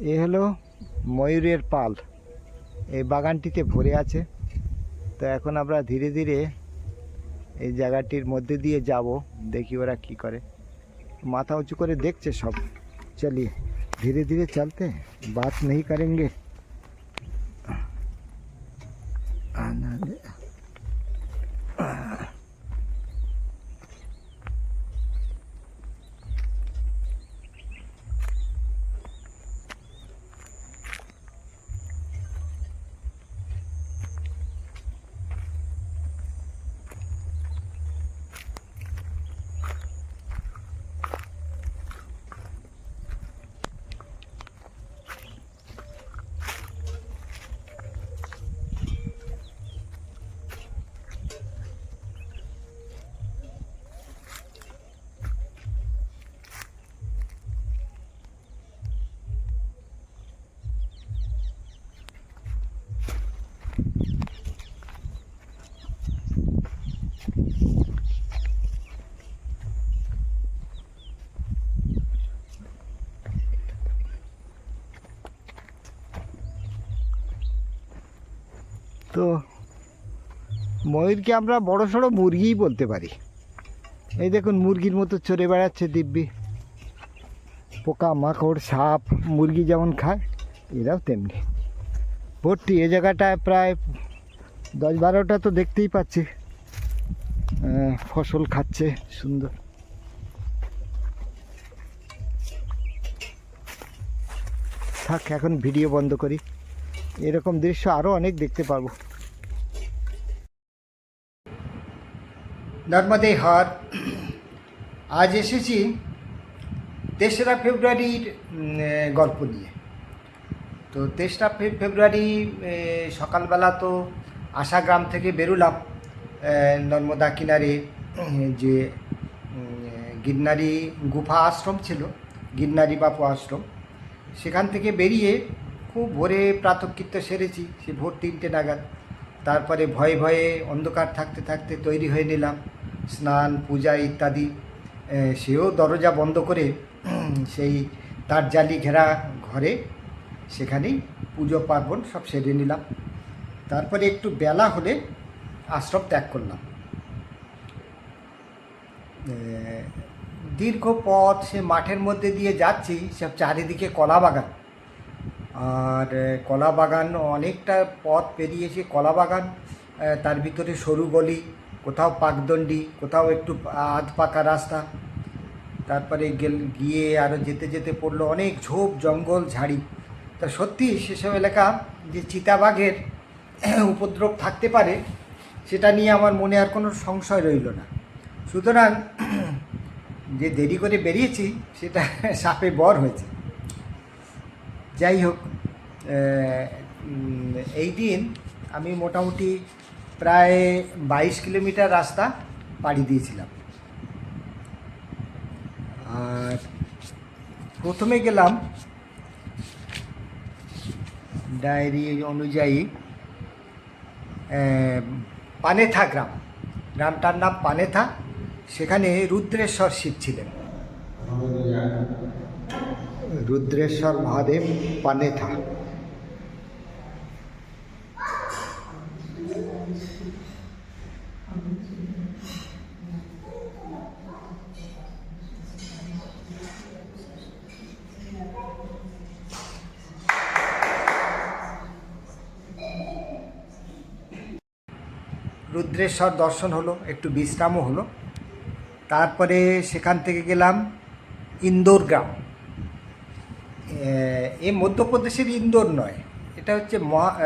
এ হলো ময়ূরের পাল। এই বাগানটিতে ভরে আছে। তো এখন আমরা ধীরে ধীরে এই জায়গাটির মধ্যে দিয়ে যাব, দেখি ওরা কি করে। মাথা উঁচু করে দেখছে সব। চলি, ধীরে ধীরে চলতে, বাত নেই করেঙ্গে। তো ময়ূরকে আমরা বড় সড়ো মুরগিই বলতে পারি। এই দেখুন, মুরগির মতো চড়ে বেড়াচ্ছে দিব্যি। পোকা, মাকড়, সাপ, মুরগি যেমন খায়, এরাও তেমনি। ভর্তি, এ জায়গাটায় প্রায় দশ বারোটা তো দেখতেই পাচ্ছি। ফসল খাচ্ছে, সুন্দর। থাক, এখন ভিডিও বন্ধ করি। এরকম দৃশ্য আরও অনেক দেখতে পাবো। নর্মদে হর। আজ এসেছি তেসরা ফেব্রুয়ারির গল্প নিয়ে। তো তেসরা ফেব্রুয়ারি সকালবেলা তো আশা গ্রাম থেকে বেরোলাম নর্মদা কিনারে, যে গিরনারি গুফা আশ্রম ছিল, গিরনারি বাপু আশ্রম। সেখান থেকে বেরিয়ে খুব ভোরে প্রাতকৃত্য সেরেছি, সে ভোর তিনটে নাগাদ। তারপরে ভয়ে ভয়ে অন্ধকার থাকতে থাকতে তৈরি হয়ে নিলাম। স্নান, পূজা ইত্যাদি সেও দরজা বন্ধ করে সেই তার জালি ঘেরা ঘরে সেখানেই পুজো পার্বণ সব সেরে নিলাম। তারপরে একটু বেলা হলে আশ্রম ত্যাগ করলাম। দীর্ঘ পথ সে মাঠের মধ্যে দিয়ে যাচ্ছি, সব চারিদিকে কলা বাগান। আর কলা বাগান অনেকটা পথ পেরিয়েছে কলা বাগান তার ভিতরে সরু গলি কোথাও পাকদণ্ডি, কোথাও একটু আধ পাকা রাস্তা। তারপরে গেল, গিয়ে আরও যেতে যেতে পড়ল অনেক ঝোপ, জঙ্গল, ঝাড়ি। তা সত্যি সেসব এলাকা যে চিতাবাঘের উপদ্রব থাকতে পারে, সেটা নিয়ে আমার মনে আর কোনো সংশয় রইল না। সুতরাং যে দেরি করে বেরিয়েছি, সেটা সাপে বর হয়েছে। যাই হোক এই দিন আমি মোটামুটি প্রায় বাইশ কিলোমিটার রাস্তা পাড়ি দিয়েছিলাম। আর প্রথমে গেলাম ডায়েরি অনুযায়ী পানেথা গ্রাম। গ্রামটার নাম পানেথা। সেখানে রুদ্রেশ্বর শিব ছিলেন। রুদ্রেশ্বর মহাদেব পানেথা। রুদ্রেশ্বর দর্শন হলো, একটু বিশ্রামও হলো। তারপরে সেখান থেকে গেলাম ইন্দোর গ্রাম। এ- মধ্যপ্রদেশের ইন্দোর নয়, এটা হচ্ছে মহা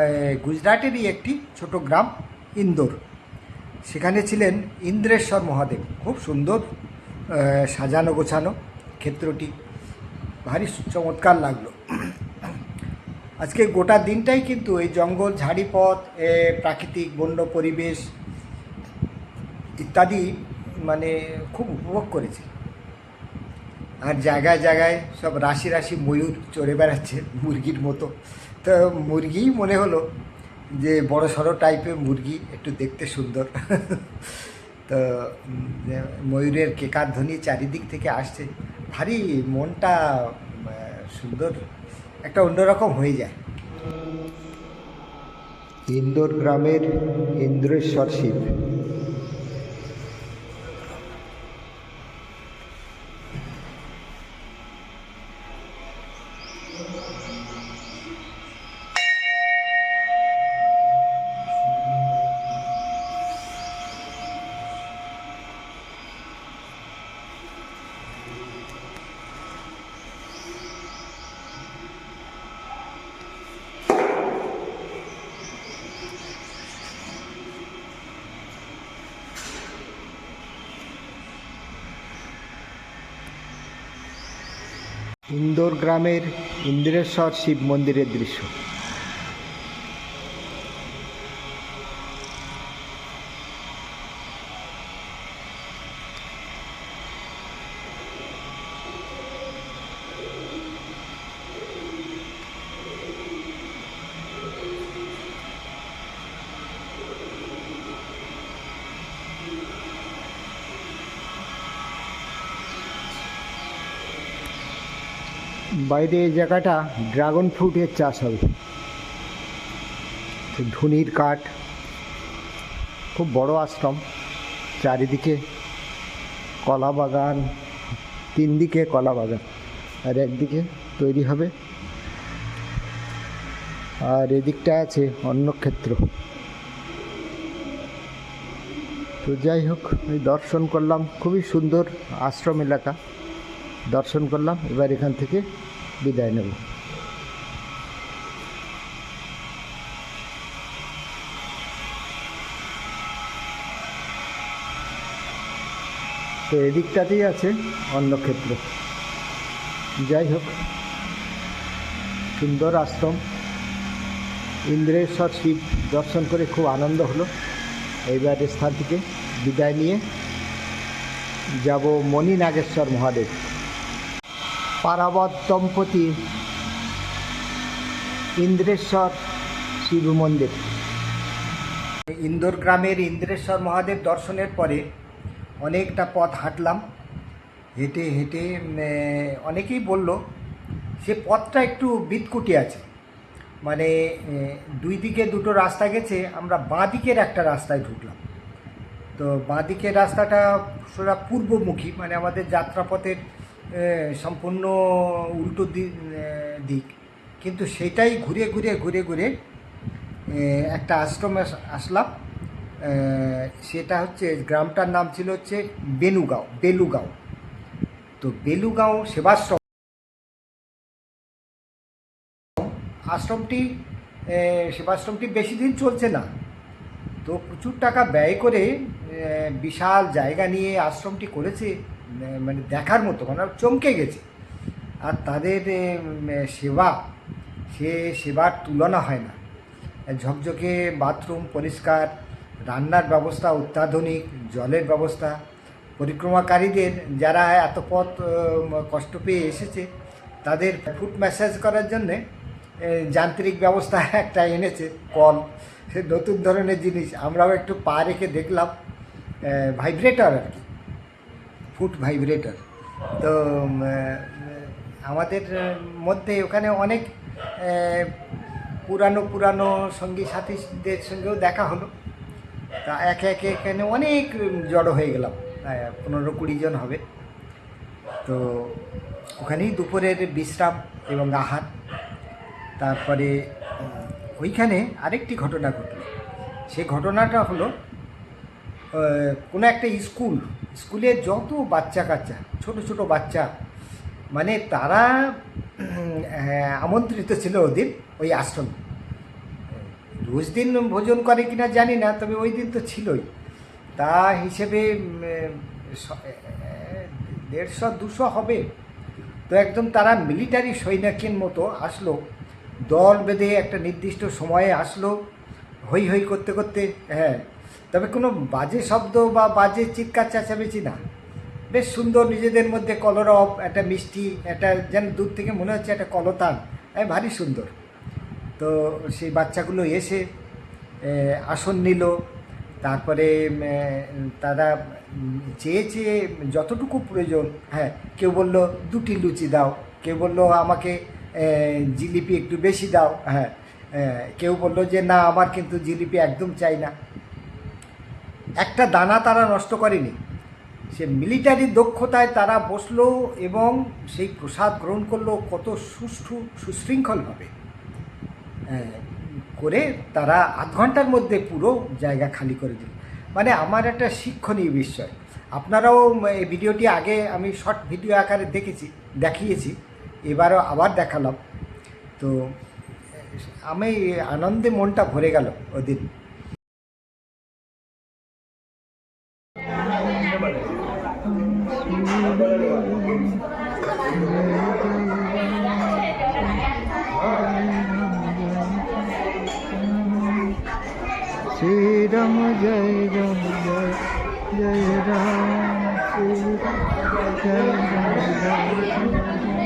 গুজরাটেরই একটি ছোট গ্রাম ইন্দোর। সেখানে ছিলেন ইন্দ্রেশ্বর মহাদেব, খুব সুন্দর সাজানো গোছানো ক্ষেত্রটি, ভারী চমৎকার লাগল। আজকে গোটা দিনটাই কিন্তু এই জঙ্গল, ঝাড়িপথ প্রাকৃতিক বন্য পরিবেশ ইত্যাদি মানে খুব উপভোগ করেছি। আর জায়গায় জায়গায় সব রাশি রাশি ময়ূর চড়ে বেড়াচ্ছে মুরগির মতো। তো মুরগিই মনে হলো যে বড় সড়ো টাইপের মুরগি, একটু দেখতে সুন্দর। তো ময়ূরের কেকার ধ্বনি চারিদিক থেকে আসছে। ভারী মনটা সুন্দর, একটা অন্যরকম হয়ে যায়। ইন্দোর গ্রামের ইন্দ্রেশ্বর শিব। ইন্দোর গ্রামের ইন্দ্রেশ্বর শিব মন্দিরের দৃশ্য। বাইরে এই জায়গাটা ড্রাগন ফ্রুটের চাষ হবে। ধুনির কাঠ, খুব বড় আশ্রম, চারিদিকে কলা বাগান তিন দিকে কলা বাগান, আর একদিকে তৈরি হবে। আর এদিকটা আছে অন্নক্ষেত্র তো যাই হোক, আমি দর্শন করলাম, খুবই সুন্দর আশ্রম এলাকা। দর্শন করলাম, এবার এখান থেকে বিদায় নেব। তো এদিকটাতেই আছে, অন্য ক্ষেত্র। যাই হোক, সুন্দর আশ্রম। ইন্দ্রেশ্বর শিব দর্শন করে খুব আনন্দ হলো। এইবার স্থান থেকে বিদায় নিয়ে যাব মণি নাগেশ্বর মহাদেব। পারাবত দম্পতি ইন্দ্রেশ্বর শিব মন্দির ইন্দোর গ্রামের ইন্দ্রেশ্বর মহাদেব দর্শনের পরে অনেকটা পথ হাঁটলাম। হেঁটে হেঁটে অনেকেই বলল, সে পথটা একটু বিতকুটি আছে। মানে দুই দিকে দুটো রাস্তা গেছে, আমরা বাঁ দিকের একটা রাস্তায় ঢুকলাম। তো বাঁ দিকের রাস্তাটা সোজা পূর্বমুখী মানে আমাদের যাত্রাপথের সম্পূর্ণ উল্টো দিক। কিন্তু সেটাই ঘুরে ঘুরে ঘুরে ঘুরে একটা আশ্রমে আস- আসলাম। সেটা হচ্ছে, গ্রামটার নাম ছিল হচ্ছে বেনুগাঁও বেলুগাঁও। তো বেলুগাঁও সেবাশ্রম। আশ্রমটি সেবাশ্রমটি বেশি দিন চলছে না। তো প্রচুর টাকা ব্যয় করে বিশাল জায়গা নিয়ে আশ্রমটি করেছে। মানে দেখার মতো মানে চমকে গেছে। আর তাদের সেবা, সে সেবার তুলনা হয় না। ঝকঝকে বাথরুম পরিষ্কার, রান্নার ব্যবস্থা অত্যাধুনিক, জলের ব্যবস্থা। পরিক্রমাকারীদের যারা এত পথ কষ্ট পেয়ে এসেছে, তাদের ফুট ম্যাসাজ করার জন্যে যান্ত্রিক ব্যবস্থা একটা এনেছে, কল। সে নতুন ধরনের জিনিস। আমরাও একটু পা রেখে দেখলাম ভাইব্রেটর আর কি। ফুট ভাইব্রেটর তো আমাদের মধ্যে ওখানে অনেক পুরানো পুরানো সঙ্গী সাথীদের সঙ্গেও দেখা হলো। তা একে একে এখানে অনেক জড়ো হয়ে গেলাম পনেরো কুড়ি জন হবে। তো ওখানেই দুপুরের বিশ্রাম এবং আহার। তারপরে ওইখানে আরেকটি ঘটনা ঘটল। সে ঘটনাটা হলো কোনো একটা স্কুল স্কুলে যত বাচ্চা কাচ্চা, ছোট ছোট বাচ্চা মানে তারা আমন্ত্রিত ছিল ওদিন ওই আশ্রম। রোজ দিন ভোজন করে কিনা জানি না, তবে ওই দিন তো ছিলই। তা হিসেবে দেড়শো, দুশো হবে। তো একদম তারা মিলিটারি সৈনিকের মতো আসলো। দল বেঁধে একটা নির্দিষ্ট সময়ে আসলো। হই হই করতে করতে হ্যাঁ তবে কোনো বাজে শব্দ বা বাজে চিৎকার চেঁচামেচি না। বেশ সুন্দর নিজেদের মধ্যে কলরব একটা মিষ্টি, একটা যেন দূর থেকে মনে হচ্ছে একটা কলতান ভারী সুন্দর। তো সেই বাচ্চাগুলো এসে আসন নিল, তারপরে তারা চেয়ে চেয়ে যতটুকু প্রয়োজন হ্যাঁ কেউ বলল, দুটি লুচি দাও। কেউ বলল, আমাকে জিলিপি একটু বেশি দাও। হ্যাঁ কেউ বলল যে, না, আমার কিন্তু জিলিপি একদম চাই না। একটা দানা তারা নষ্ট করেনি। সে মিলিটারি দক্ষতায় তারা বসল এবং সেই প্রসাদ গ্রহণ করল কত সুষ্ঠু সুশৃঙ্খলভাবে করে তারা আধ ঘণ্টার মধ্যে পুরো জায়গা খালি করে দিল। মানে আমার একটা শিক্ষণীয় বিষয়। আপনারাও এই ভিডিওটি আগে আমি শর্ট ভিডিও আকারে দেখেছি, দেখিয়েছি, এবারও আবার দেখালাম। তো আমি আনন্দে মনটা ভরে গেল ওদিন। রাম জয় রাম জয় জয় রাম জয় রাম।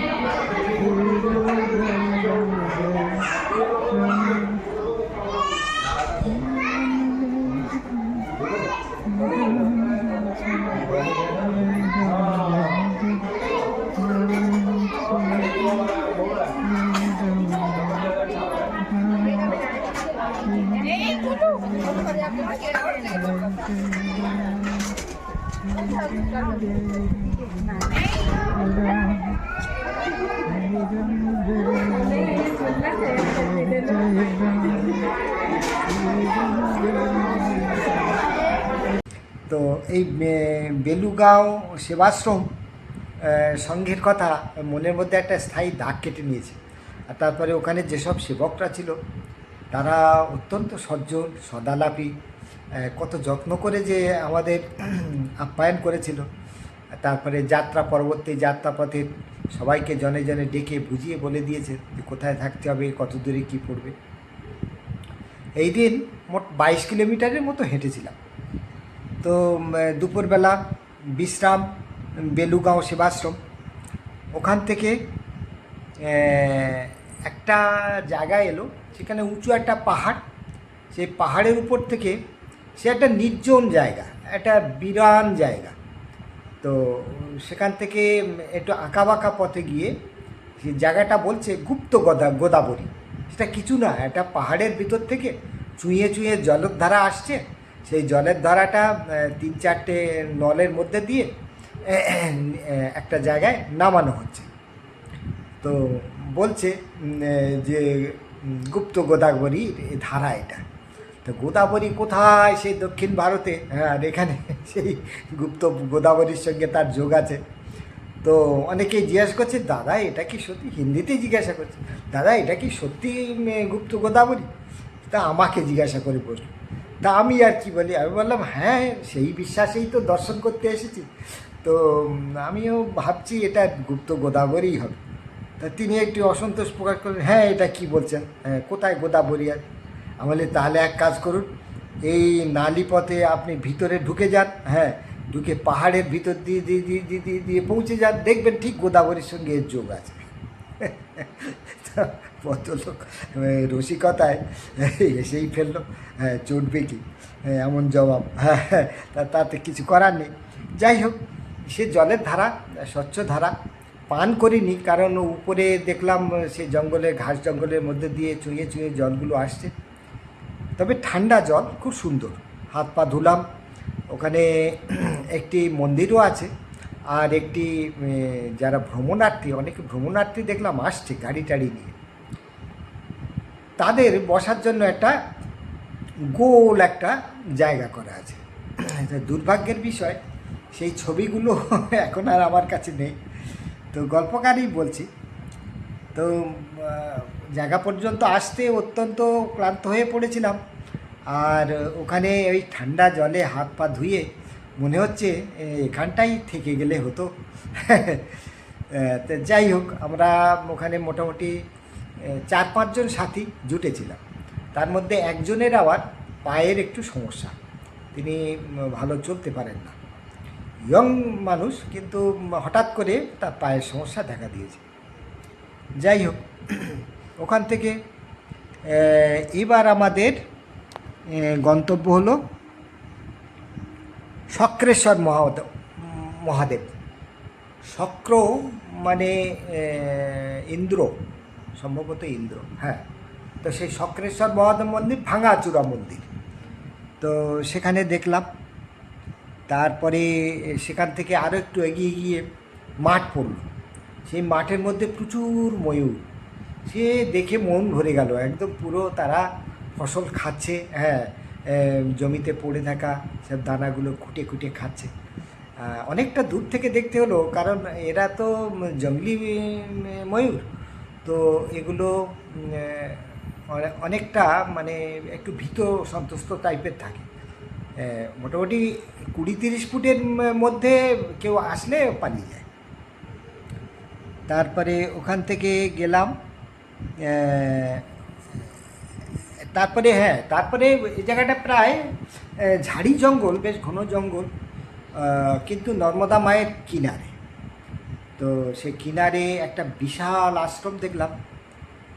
এই বেলুগাঁও সেবাশ্রম সংঘের কথা মনের মধ্যে একটা স্থায়ী দাগ কেটে নিয়েছে। আর তারপরে ওখানে যেসব সেবকরা ছিল, তারা অত্যন্ত সজ্জন, সদালাপি কত যত্ন করে যে আমাদের আপ্যায়ন করেছিল। তারপরে যাত্রা পরবর্তী যাত্রাপথে সবাইকে জনে জনে ডেকে বুঝিয়ে বলে দিয়েছে যে কোথায় থাকতে হবে, কত দূরে কী পড়বে। এই দিন মোট বাইশ কিলোমিটারের মতো হেঁটেছিলাম। তো দুপুরবেলা বিশ্রাম বেলুগাঁও সেবাশ্রম। ওখান থেকে একটা জায়গা এলো, সেখানে উঁচু একটা পাহাড়। সেই পাহাড়ের উপর থেকে সে একটা নির্জন জায়গা, একটা বিরান জায়গা। তো, সেখান থেকে একটু আঁকা বাঁকা পথে গিয়ে সেই জায়গাটা বলছে গুপ্ত গোদা, গোদাবরী। সেটা কিছু না, একটা পাহাড়ের ভিতর থেকে চুঁয়ে চুঁয়ে জলের ধারা আসছে। সেই জলের ধারাটা তিন চারটে নলের মধ্যে দিয়ে একটা জায়গায় নামানো হচ্ছে। তো বলছে যে গুপ্ত গোদাবরীর ধারা এটা। তো গোদাবরী কোথায়? সেই দক্ষিণ ভারতে হ্যাঁ আর এখানে সেই গুপ্ত গোদাবরীর সঙ্গে তার যোগ আছে। তো অনেকেই জিজ্ঞাসা করছে, দাদা, এটা কি সত্যি? হিন্দিতেই জিজ্ঞাসা করছে, দাদা, এটা কি সত্যি গুপ্ত গোদাবরী? তা আমাকে জিজ্ঞাসা করে বসল তা আমি আর কি বলি? আমি বললাম হ্যাঁ সেই বিশ্বাসেই তো দর্শন করতে এসেছি। তো আমিও ভাবছি এটা গুপ্ত গোদাবরীই হবে। তা তিনি একটু অসন্তোষ প্রকাশ করলেন হ্যাঁ এটা কি বলছেন? হ্যাঁ কোথায় গোদাবরী আছে আমি তাহলে এক কাজ করুন, এই নালি পথে আপনি ভিতরে ঢুকে যান হ্যাঁ ঢুকে পাহাড়ের ভিতর দিয়ে দিয়ে দিয়ে দিয়ে দিয়ে দিয়ে পৌঁছে যান, দেখবেন ঠিক গোদাবরীর সঙ্গে এর যোগ আছে। ভদ্রলোক। রসিকতায় এসেই ফেলল হ্যাঁ চটবে কি এমন জবাব। হ্যাঁ হ্যাঁ, তাতে কিছু করার নেই। যাই হোক সে জলের ধারা স্বচ্ছ ধারা পান করিনি কারণ উপরে দেখলাম সে জঙ্গলের ঘাস জঙ্গলের মধ্যে দিয়ে চুঁয়ে চুঁয়ে জলগুলো আসছে। তবে ঠান্ডা জল খুব সুন্দর। হাত পা ধুলাম। ওখানে একটি মন্দিরও আছে। আর একটি যারা ভ্রমণার্থী অনেক ভ্রমণার্থী দেখলাম আসছে গাড়ি টাড়ি নিয়ে। তাদের বসার জন্য একটা গোল একটা জায়গা করা আছে। এটা দুর্ভাগ্যের বিষয়, সেই ছবিগুলো এখন আর আমার কাছে নেই। তো গল্পকারই বলছি। তো জায়গা পর্যন্ত আসতে অত্যন্ত ক্লান্ত হয়ে পড়েছিলাম। আর ওখানে ওই ঠান্ডা জলে হাত পা ধুয়ে মনে হচ্ছে এখানটাই থেকে গেলে হতো। যাই হোক, আমরা ওখানে মোটামুটি চার পাঁচজন সাথী জুটেছিলাম। তার মধ্যে একজনের আবার পায়ের একটু সমস্যা। তিনি ভালো চলতে পারেন না। ইয়ং মানুষ কিন্তু হঠাৎ করে তার পায়ের সমস্যা দেখা দিয়েছে। যাই হোক, ওখান থেকে এবার আমাদের গন্তব্য হলো শক্রেশ্বর মহাদেব মহাদেব। শক্র মানে ইন্দ্র। সম্ভবত ইন্দ্র হ্যাঁ। তো সেই শক্রেশ্বর মহাদেব মন্দির ভাঙাচূড়া মন্দির। তো সেখানে দেখলাম, তারপরে সেখান থেকে আরও একটু এগিয়ে গিয়ে মাঠ পড়ল। সেই মাঠের মধ্যে প্রচুর ময়ূর। সে দেখে মন ভরে গেল, একদম পুরো তারা ফসল খাচ্ছে হ্যাঁ জমিতে পড়ে থাকা সব দানাগুলো খুঁটে খুঁটে খাচ্ছে। অনেকটা দূর থেকে দেখতে হলো, কারণ এরা তো জঙ্গলি ময়ূর। তো এগুলো অনেকটা মানে একটু ভীত সন্তুষ্ট টাইপের থাকে। মোটামুটি কুড়ি তিরিশ ফুটের মধ্যে কেউ আসলে পালিয়ে যায়। তারপরে ওখান থেকে গেলাম তারপরে হ্যাঁ তারপরে এই জায়গাটা প্রায় ঝাড়ি জঙ্গল, বেশ ঘন জঙ্গল কিন্তু নর্মদা মায়ের কিনারে। তো সে কিনারে একটা বিশাল আশ্রম দেখলাম।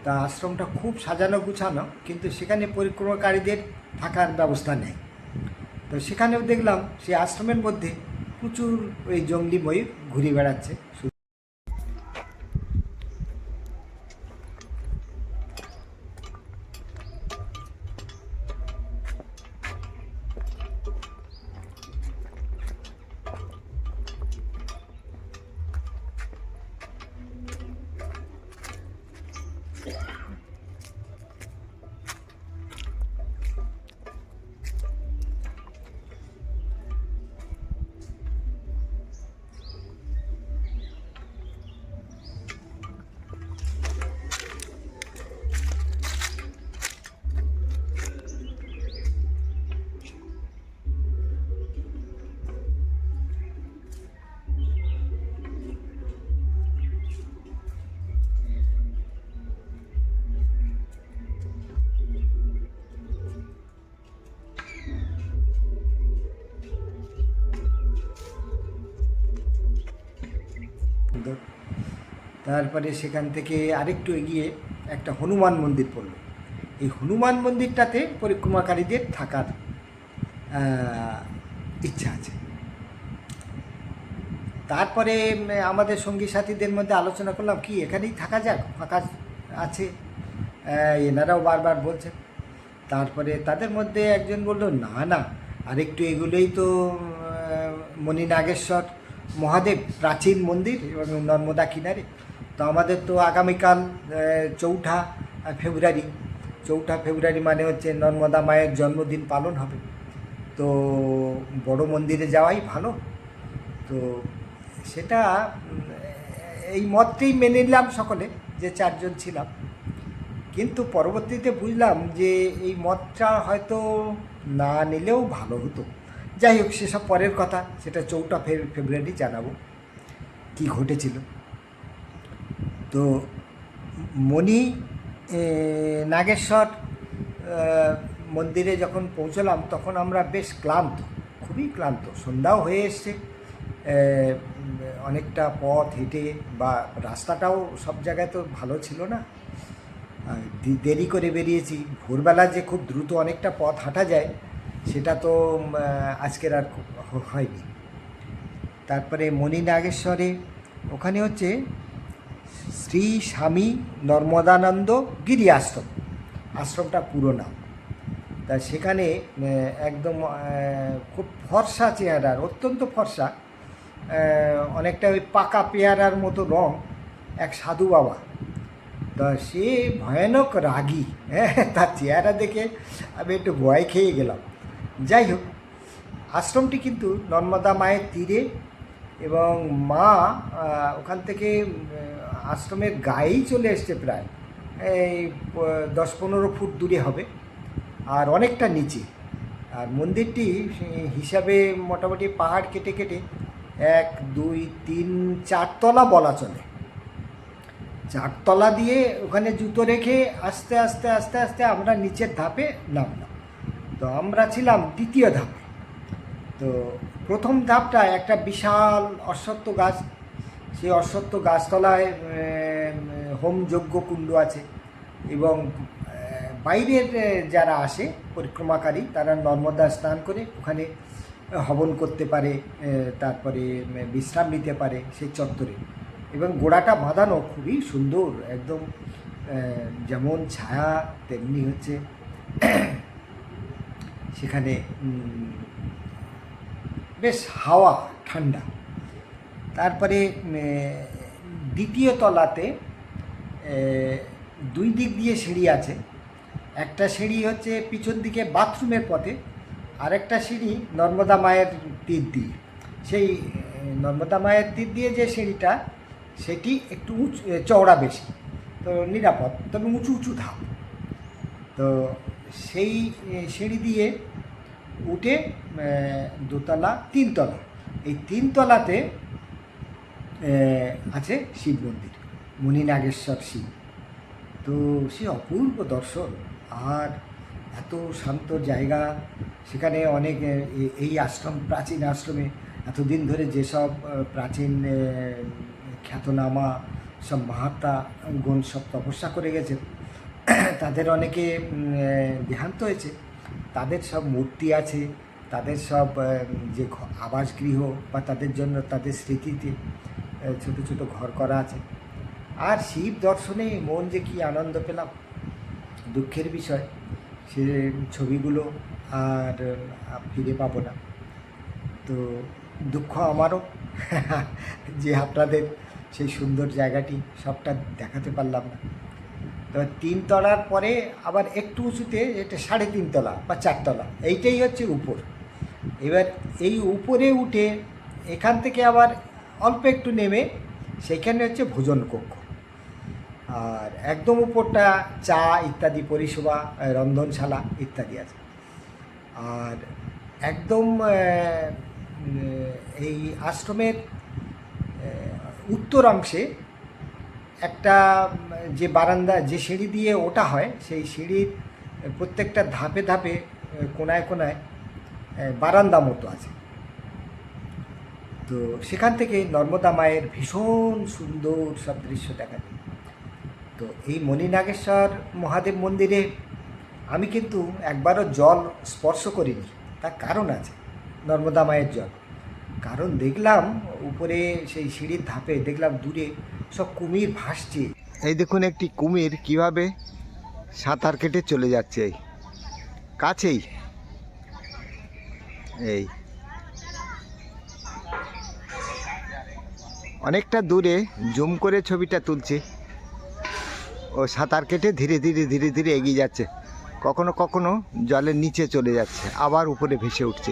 তা আশ্রমটা খুব সাজানো গুছানো, কিন্তু সেখানে পরিক্রমাকারীদের থাকার ব্যবস্থা নেই। তো সেখানেও দেখলাম, সেই আশ্রমের মধ্যে প্রচুর ওই জঙ্গলি ময়ূর ঘুরে বেড়াচ্ছে। তারপরে সেখান থেকে আরেকটু এগিয়ে একটা হনুমান মন্দির পড়ল। এই হনুমান মন্দিরটাতে পরিক্রমাকারীদের থাকার ইচ্ছা আছে। তারপরে আমাদের সঙ্গী সাথীদের মধ্যে আলোচনা করলাম, কি এখানেই থাকা যাক? ফাঁকা আছে। এনারাও বারবার বলছেন। তারপরে তাদের মধ্যে একজন বলল, না না, আরেকটু এগুলোই তো মণি নাগেশ্বর মহাদেব, প্রাচীন মন্দির এবং নর্মদা কিনারে। তো আমাদের তো আগামীকাল চৌঠা ফেব্রুয়ারি। চৌঠা ফেব্রুয়ারি মানে হচ্ছে নর্মদা মায়ের জন্মদিন পালন হবে। তো বড় মন্দিরে যাওয়াই ভালো। তো সেটা এই মতটাই মেনে নিলাম সকলে, যে চারজন ছিলাম। কিন্তু পরবর্তীতে বুঝলাম যে এই মতটা হয়তো না নিলেও ভালো হতো। যাই হোক, সেসব পরের কথা, সেটা চৌঠা ফেব্রুয়ারি জানাব। কি ঘটেছিল? তো মণি নাগেশ্বর মন্দিরে যখন পৌঁছলাম, তখন আমরা বেশ ক্লান্ত, খুবই ক্লান্ত। সন্ধ্যাও হয়ে এসছে। অনেকটা পথ হেঁটে বা রাস্তাটাও সব জায়গায় তো ভালো ছিল না। দেরি করে বেরিয়েছি। ভোরবেলা যে খুব দ্রুত অনেকটা পথ হাঁটা যায়, সেটা তো আজকের আর হয়নি। তারপরে মণি নাগেশ্বরে, ওখানে হচ্ছে শ্রী স্বামী, নর্মদানন্দ গিরি আশ্রম আশ্রমটা পুরো নাম। তা সেখানে একদম খুব ফর্সা চেহারার, অত্যন্ত ফর্সা অনেকটা ওই পাকা পেয়ারার মতো রং, এক সাধু বাবা। তা সে ভয়ানক রাগী হ্যাঁ তার চেহারা দেখে আমি একটু ভয় খেয়ে গেলাম। যাই হোক, আশ্রমটি কিন্তু নর্মদা মায়ের তীরে এবং মা ওখান থেকে আশ্রমের গায়েই চলে এসছে প্রায়, এই দশ পনেরো ফুট দূরে হবে, আর অনেকটা নিচে। আর মন্দিরটি হিসাবে মোটামুটি পাহাড় কেটে কেটে এক, দুই, তিন, চারতলা বলা চলে। চারতলা দিয়ে ওখানে জুতো রেখে আস্তে আস্তে আস্তে আস্তে আমরা নিচের ধাপে নামলাম। তো আমরা ছিলাম দ্বিতীয় ধাপে। তো প্রথম ধাপটা একটা বিশাল অশ্বত্থ গাছ সেই অশ্বত্থ গাছতলায় উম, হোম যজ্ঞ কুণ্ড আছে এবং বাইরের যারা আসে পরিক্রমাকারী তারা নর্মদা স্নান করে ওখানে হবন করতে পারে তারপরে বিশ্রাম নিতে পারে সেই চত্বরে। এবং গোড়াটা বাঁধানো খুবই সুন্দর একদম যেমন ছায়া তেমনি হচ্ছে। সেখানে বেশ হাওয়া ঠান্ডা। তারপরে দ্বিতীয় তলাতে দুই দিক দিয়ে সিঁড়ি আছে। একটা সিঁড়ি হচ্ছে পিছন দিকে বাথরুমের পথে, আরেকটা সিঁড়ি নর্মদা মায়ের তীর দিয়ে। সেই নর্মদা মায়ের তীর দিয়ে যে সিঁড়িটা, সেটি একটু উঁচু চওড়া বেশি, তো নিরাপদ, তবে উঁচু উঁচু ধাপ। তো সেই সিঁড়ি দিয়ে উঠে দোতলা, তিনতলা। এই তিনতলাতে আছে শিব মন্দির মুনি নাগেশ্বর শিব। তো সে অপূর্ব দর্শন, আর এত শান্ত জায়গা, সেখানে অনেক এই আশ্রম, প্রাচীন আশ্রমে এতদিন ধরে যেসব প্রাচীন খ্যাতনামা, সব মহাত্মা গণ সব তপস্যা করে গেছে তাদের অনেকে দেহান্ত হয়েছে। তাদের সব মূর্তি আছে, তাদের সব যে আবাসগৃহ বা তাদের জন্য তাদের স্মৃতিতে ছোট ছোট ঘর করা আছে। আর শিব দর্শনে মন যে কি আনন্দ পেলাম, দুঃখের বিষয়, সে ছবিগুলো আর ফিরে পাবো না। তো দুঃখ আমারও, যে আপনাদের সেই সুন্দর জায়গাটি সবটা দেখাতে পারলাম না। তো তিনতলার পরে আবার একটু উঁচুতে এটা সাড়ে তিনতলা বা চারতলা এইটাই হচ্ছে উপর। এবার এই উপরে উঠে এখান থেকে আবার অল্প একটু নেমে সেখানে হচ্ছে ভোজন কক্ষ। আর একদম উপরটা চা ইত্যাদি, পরিষেবা রন্ধনশালা ইত্যাদি আছে। আর একদম এই আশ্রমের উত্তরাংশে একটা, যে বারান্দা, যে সিঁড়ি দিয়ে ওটা হয়, সেই সিঁড়ির প্রত্যেকটা ধাপে ধাপে কোনায় কোনায় বারান্দা মতো আছে। তো সেখান থেকে নর্মদা মায়ের ভীষণ সুন্দর সব দৃশ্য দেখা যায়। তো এই মণিনাগেশ্বর মহাদেব মন্দিরে আমি কিন্তু একবারও জল স্পর্শ করিনি, তার কারণ আছে নর্মদা মায়ের জল। কারণ দেখলাম উপরে সেই সিঁড়ির ধাপে, দেখলাম দূরে সব কুমির ভাসছে। এই দেখুন একটি কুমির কীভাবে সাঁতার কেটে চলে যাচ্ছে কাছেই। এই। অনেকটা দূরে জুম করে ছবিটা তুলছি। ও সাঁতার কেটে ধীরে ধীরে ধীরে ধীরে এগিয়ে যাচ্ছে। কখনো কখনো জলের নিচে চলে যাচ্ছে আবার উপরে ভেসে উঠছে।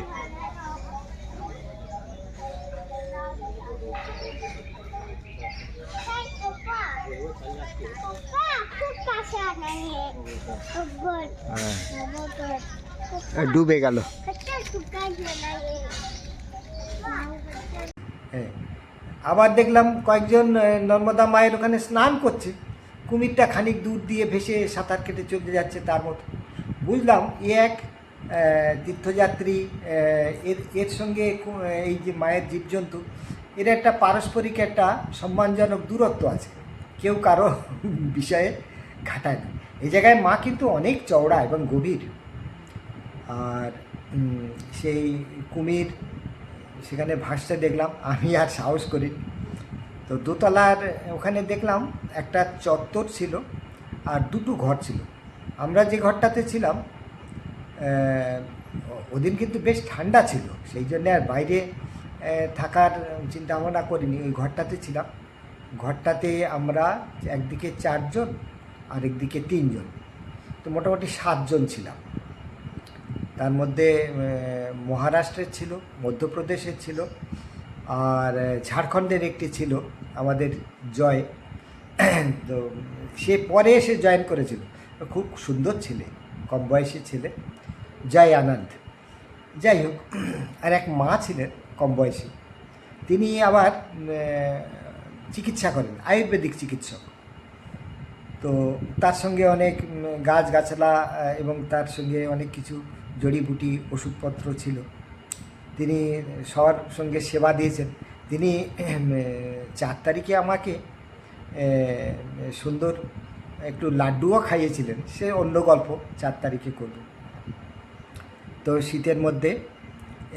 হ্যাঁ, ডুবে গেল। আবার দেখলাম কয়েকজন নর্মদা মায়ের ওখানে স্নান করছে। কুমিরটা খানিক দূর দিয়ে ভেসে সাঁতার কেটে চলে যাচ্ছে তার মতো। বুঝলাম এ এক তীর্থযাত্রী এর এর সঙ্গে এই যে মায়ের জীবজন্তু, এর একটা পারস্পরিক একটা সম্মানজনক দূরত্ব আছে। কেউ কারও বিষয়ে ঘাটায় না। এই জায়গায় মা কিন্তু অনেক চওড়া এবং গভীর। আর সেই কুমির সেখানে ভাসতে দেখলাম, আমি আর সাহস করি। তো দোতলার ওখানে দেখলাম একটা চত্বর ছিল আর দুটো ঘর ছিল। আমরা যে ঘরটাতে ছিলাম ওদিন কিন্তু বেশ ঠান্ডা ছিল, সেই জন্যে আর বাইরে থাকার চিন্তা ভাবনা করিনি, ওই ঘরটাতে ছিলাম। ঘরটাতে আমরা একদিকে চারজন আর একদিকে তিনজন, তো মোটামুটি সাতজন ছিলাম। তার মধ্যে মহারাষ্ট্রের ছিল, মধ্যপ্রদেশের ছিল, আর ঝাড়খণ্ডের একটি ছিল, আমাদের জয়। তো সে পরে এসে জয়েন করেছিল। খুব সুন্দর ছেলে, কম বয়সী ছেলে, জয় আনন্দ। যাই হোক, আর এক মা ছিলেন, কম বয়সী। তিনি আবার চিকিৎসা করেন, আয়ুর্বেদিক চিকিৎসক। তো তার সঙ্গে অনেক গাছগাছলা এবং তার সঙ্গে অনেক কিছু জড়িবুটি ওষুধপত্র ছিল। তিনি সবার সঙ্গে সেবা দিয়েছেন। তিনি চার তারিখে আমাকে সুন্দর একটু লাড্ডুও খাইয়েছিলেন। সে অন্য গল্প চার তারিখে করব। তো শীতের মধ্যে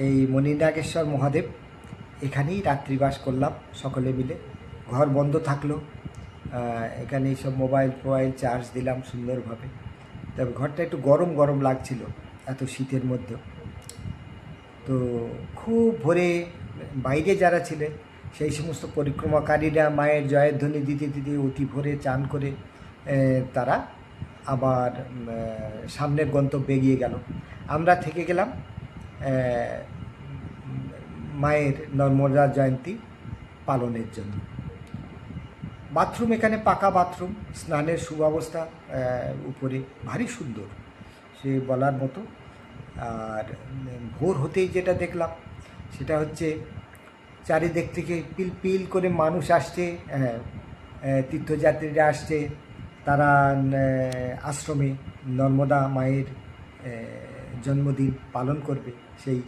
এই মণিনাগেশ্বর মহাদেব এখানেই রাত্রিবাস করলাম সকলে মিলে। ঘর বন্ধ থাকল। এখানে সব মোবাইল ফোবাইল চার্জ দিলাম সুন্দরভাবে। তবে ঘরটা একটু গরম গরম লাগছিল। এত শীতের মধ্যে। তো খুব ভোরে বাইরে যারা ছিলেন, সেই সমস্ত পরিক্রমাকারীরা মায়ের জয়ের ধ্বনি দিতে দিতে অতি ভোরে চান করে তারা আবার সামনের গন্তব্যে এগিয়ে গেল। আমরা থেকে গেলাম মায়ের নর্মদা জয়ন্তী পালনের জন্য। বাথরুম এখানে পাকা বাথরুম, স্নানের সুব্যবস্থা উপরে ভারী সুন্দর। সে বলার মতো। আর ভোর হতেই যেটা দেখলাম সেটা হচ্ছে চারিদিক থেকে পিল পিল করে মানুষ আসছে হ্যাঁ, তীর্থযাত্রীরা আসছে তারা আশ্রমে নর্মদা মায়ের জন্মদিন পালন করবে সেই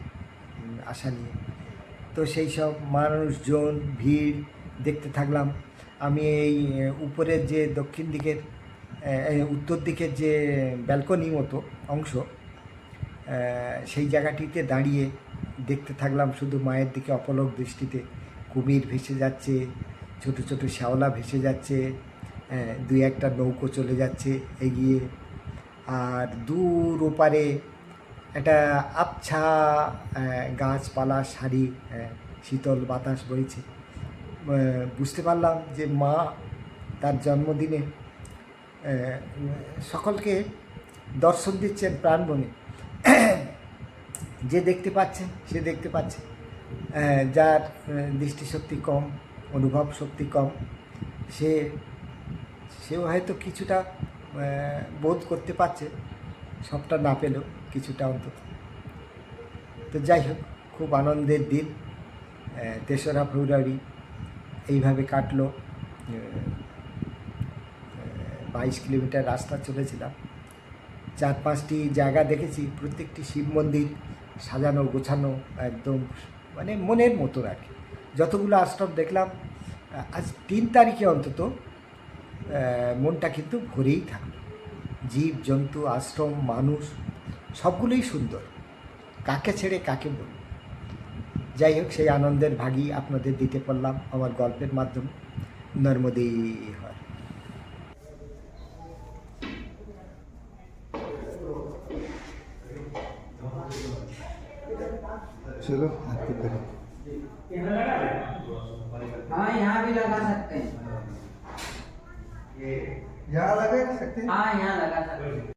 আশা নিয়ে। তো সেই সব মানুষজন ভিড় দেখতে থাকলাম। আমি এই উপরের যে দক্ষিণ দিকের উত্তর দিকের যে ব্যালকনি মতো অংশ সেই জায়গাটিতে দাঁড়িয়ে দেখতে থাকলাম শুধু মায়ের দিকে অপলক দৃষ্টিতে। কুমির ভেসে যাচ্ছে, ছোট ছোট শ্যাওলা ভেসে যাচ্ছে দুই একটা নৌকো চলে যাচ্ছে এগিয়ে। আর দূর ওপারে একটা আবছা গাছপালা সারি শীতল বাতাস বইছে। বুঝতে পারলাম যে মা তার জন্মদিনে সকলকে দর্শন দিচ্ছেন প্রাণবনে যে দেখতে পাচ্ছে সে দেখতে পাচ্ছে। যার দৃষ্টিশক্তি কম, অনুভব শক্তি কম, সে, সেও হয়তো কিছুটা বোধ করতে পারছে, সবটা না পেলেও কিছুটা অন্তত। তো যাই হোক, খুব আনন্দের দিন। তেসরা ফেব্রুয়ারি এইভাবে কাটলো। বাইশ কিলোমিটার রাস্তা চলেছিলাম। চার পাঁচটি জায়গা দেখেছি, প্রত্যেকটি শিব মন্দির সাজানো, গোছানো, একদম মানে মনের মতো আর কি। যতগুলো আশ্রম দেখলাম, আজ তিন তারিখে অন্তত মনটা কিন্তু ভরেই থাকল। জীব, জন্তু, আশ্রম, মানুষ, সবগুলোই সুন্দর। কাকে ছেড়ে কাকে বলব? যাই হোক, সেই আনন্দের ভাগই আপনাদের দিতে পারলাম আমার গল্পের মাধ্যমে। নর্মদে হয় चलो आरती करें। हाँ यहाँ भी लगा सकते हैं। यहाँ लगा सकते हैं? हाँ यहाँ लगा सकते हैं।